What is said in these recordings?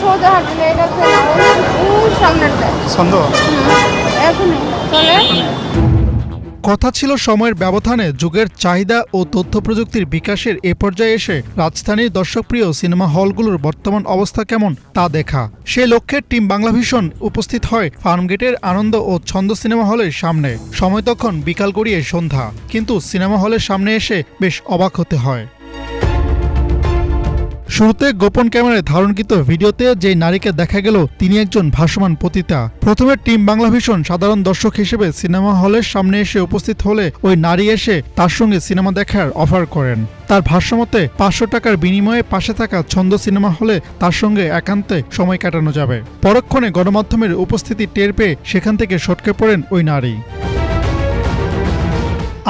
সোজা হাঁটলে না ওই ওই সন্দেহ এখনই। চলে। কথা ছিল সময়ের ব্যবধানে যুগের চাহিদা ও তথ্য প্রযুক্তির বিকাশের এ পর্যায়ে এসে রাজধানীর দর্শকপ্রিয় সিনেমা হলগুলোর বর্তমান অবস্থা কেমন তা দেখা। সেই লক্ষ্যে টিম বাংলা বাংলাভিশন উপস্থিত হয় ফার্মগেটের আনন্দ ও ছন্দ সিনেমা হলের সামনে। সময় তখন বিকাল গড়িয়ে সন্ধ্যা। কিন্তু সিনেমা হলের সামনে এসে বেশ অবাক হতে হয়। শুরুতে গোপন ক্যামেরায় ধারণকৃত ভিডিওতে যে নারীকে দেখা গেল, তিনি একজন ভাসমান পতিতা। প্রথমে টিম বাংলা ভীষণ সাধারণ দর্শক হিসেবে সিনেমা হলের সামনে এসে উপস্থিত হলে ওই নারী এসে তার সঙ্গে সিনেমা দেখার অফার করেন। তার ভাষ্যমতে পাঁচশো টাকার বিনিময়ে পাশে থাকা ছন্দ সিনেমা হলে তার সঙ্গে একান্তে সময় কাটানো যাবে। পরক্ষণে গণমাধ্যমের উপস্থিতি টের পেয়ে সেখান থেকে সটকে পড়েন ওই নারী।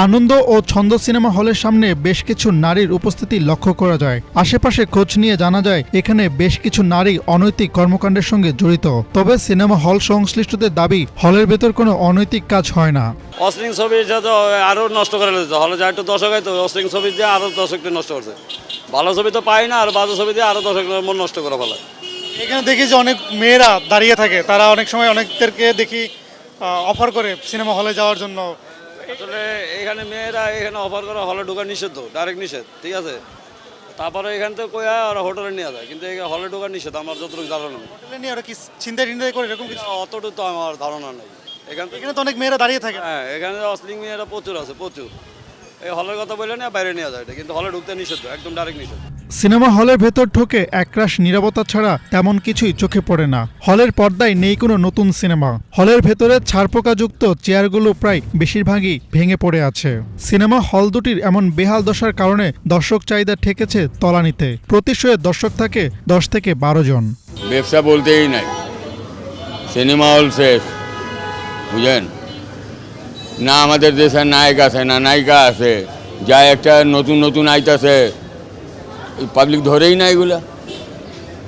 আনন্দ ও ছন্দ সিনেমা হলের সামনে বেশ কিছু নারীর উপস্থিতি লক্ষ্য করা যায়। আশেপাশে খোঁজ নিয়ে জানা যায় এখানে বেশ কিছু নারী অনৈতিক কর্মকাণ্ডের সঙ্গে জড়িত। তবে সিনেমা হল সংশ্লিষ্টদের দাবি হলের ভেতর কোনো অনৈতিক কাজ হয় না। অশ্লীল ছবি আরও নষ্ট করে হলে যা একটু দর্শক হয় তো অশ্লীল ছবি দিয়ে আরও দর্শককে নষ্ট করছে। ভালো ছবি তো পাই না আর বাজে ছবি দিয়ে আরও দর্শকের মন নষ্ট করে ফেলে। এখানে দেখি যে অনেক মেয়েরা দাঁড়িয়ে থাকে। তারা অনেক সময় অনেকদেরকে দেখি অফার করে সিনেমা হলে যাওয়ার জন্য। আসলে এখানে মেয়েরা এখানে অফার করা হলে ঢোকা নিষেধ ডাইরেক্ট নিষেধ ঠিক আছে? তারপরে এখান থেকে কই হয় ওরা হোটেলে নিয়ে যায় কিন্তু এই হলে ঢোকা নিষেধ আমার যতটুকু ধারণা। হোটেলে নিয়ে ওরা কি চিন্তা টিন্তা করে এরকম কিছু? অতটুকু তো আমার ধারণা নেই। এখান থেকে এখানে তো অনেক মেয়েরা দাঁড়িয়ে থাকে। হ্যাঁ এখানে অশ্লীল মেয়েরা প্রচুর আছে প্রচুর। এই হলের কথা বলে না বাইরে নিয়ে যায় এটা কিন্তু হলে ঢুকতে নিষেধ একদম ডাইরেক্ট নিষেধ। সিনেমা হলের ভেতর ঢোকে একরাশ নিরাপত্তা ছাড়া তেমন কিছুই চোখে পড়ে না। হলের পর্দায় নেই কোনো নতুন সিনেমা। হলের ভেতরে ছারপোকাযুক্ত চেয়ারগুলো প্রায় বেশিরভাগই ভেঙে পড়ে আছে। সিনেমা হল দুটির এমন বেহাল দশার কারণে দর্শক চাহিদা ঠেকেছে তলানিতে। প্রতি শোয়ে দর্শক থাকে দশ থেকে বারো জন। ব্যবসা বলতেই নাই। সিনেমা হল শেষ। বুঝেন? না আমাদের দেশে নায়ক আছে, না নায়িকা আছে। যা একটা নতুন নতুন আইতাছে। পাবলিক ধরেই না এগুলা।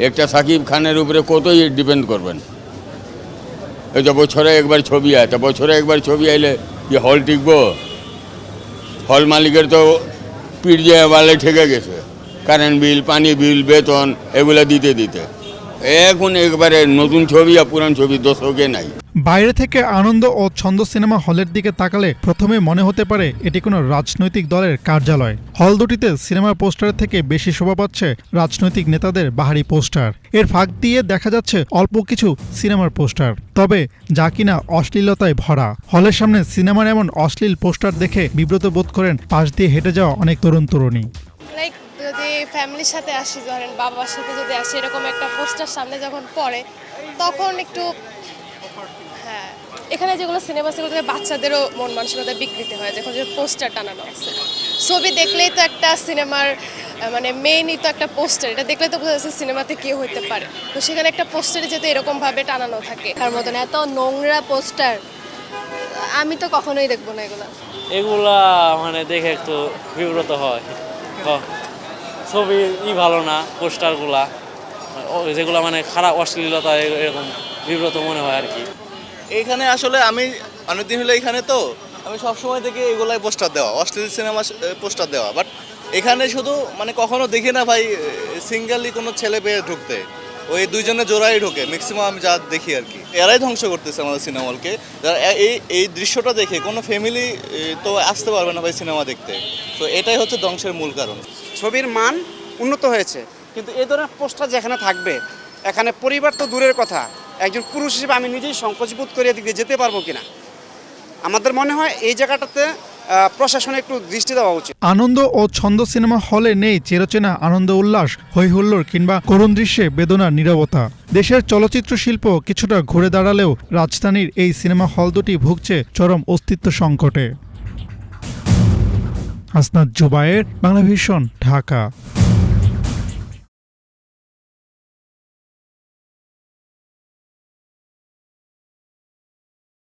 একটা সাকিব খানের উপরে কতই ডিপেন্ড করবেন? এই তো বছরে একবার ছবি আয়, তা বছরে একবার ছবি আইলে কি হল টিকবো? হল মালিকের তো পিঠ দিয়ে বালে ঠেকে গেছে। কারেন্ট বিল পানি বিল বেতন, এগুলো দিতে দিতে। এখন একবারে নতুন ছবি আর পুরান ছবি দর্শকে নাই। বাইরে থেকে আনন্দ ও ছন্দ সিনেমা হলের দিকে তাকালে প্রথমে মনে হতে পারে এটি কোনো রাজনৈতিক দলের কার্যালয়। হল দুটিতে সিনেমার পোস্টারের থেকে বেশি শোভা পাচ্ছে রাজনৈতিক নেতাদের বাহারি পোস্টার। এর ফাঁক দিয়ে দেখা যাচ্ছে অল্প কিছু সিনেমার পোস্টার। তবে যা কিনা অশ্লীলতায় ভরা। হলের সামনে সিনেমার এমন অশ্লীল পোস্টার দেখে বিব্রত বোধ করেন, পাশ দিয়ে হেঁটে যাওয়া অনেক তরুণ তরুণী। যদি ফ্যামিলির সাথে আসি, ধরেন বাবার সাথে যদি আসি, এরকম একটা পোস্টার সামনে যখন পড়ে, তখন একটু এখানে যেগুলো সিনেমা সেগুলো থেকে বাচ্চাদেরও মন মানসিকতা বিকৃতি হয়। যখন যে পোস্টার টানানো আছে ছবি দেখলেই তো একটা সিনেমার মানে মেইনই তো একটা পোস্টার এটা দেখলে তো বোঝা যাচ্ছে সিনেমাতে কি হইতে পারে। তো সেখানে একটা পোস্টারে যেতে এরকমভাবে টানানো থাকে। তার মতন এত নোংরা পোস্টার আমি তো কখনোই দেখব না এগুলো। এগুলা মানে দেখে একটু বিব্রত হয়। ছবি ই ভালো না পোস্টারগুলা যেগুলো মানে খারাপ অশ্লীলতা এরকম বিব্রত মনে হয় আর কি। এইখানে আসলে আমি অনেকদিন হলো এখানে তো, আমি সবসময় দেখি এগুলাই পোস্টার দেওয়া, অশ্লীল সিনেমা পোস্টার দেওয়া। বাট এখানে শুধু মানে কখনো দেখি না ভাই সিঙ্গেলি কোনো ছেলে পেয়ে ঢুকতে। ওই দুইজনে জোড়াই ঢোকে ম্যাক্সিমাম যা দেখি আর কি। এরাই ধ্বংস করতেছে আমাদের সিনেমা হলকে যারা এ- এই এই দৃশ্যটা দেখে কোনো ফ্যামিলি তো আসতে পারবে না ভাই সিনেমা দেখতে। তো এটাই হচ্ছে ধ্বংসের মূল কারণ। ছবির মান উন্নত হয়েছে। কিন্তু এই ধরনের পোস্টার যেখানে থাকবে, এখানে পরিবার তো দূরের কথা। একজন পুরুষ হিসেবে আমি নিজেই সংকোচ বোধ করে এদিক যেতে পারব কিনা। আমাদের মনে হয় এই জায়গাটাতে আহ, প্রশাসনের একটু দৃষ্টি দেওয়া উচিত। আনন্দ ও ছন্দ সিনেমা হলে নেই চেরচেনা আনন্দ উল্লাস হৈহুল্লোর কিংবা করুণ দৃশ্যে বেদনার নীরবতা। দেশের চলচ্চিত্র শিল্প কিছুটা ঘুরে দাঁড়ালেও রাজধানীর এই সিনেমা হল দুটি ভুগছে চরম অস্তিত্ব সংকটে। হাসনাত জুবায়ের বাংলা ভিশন ঢাকা।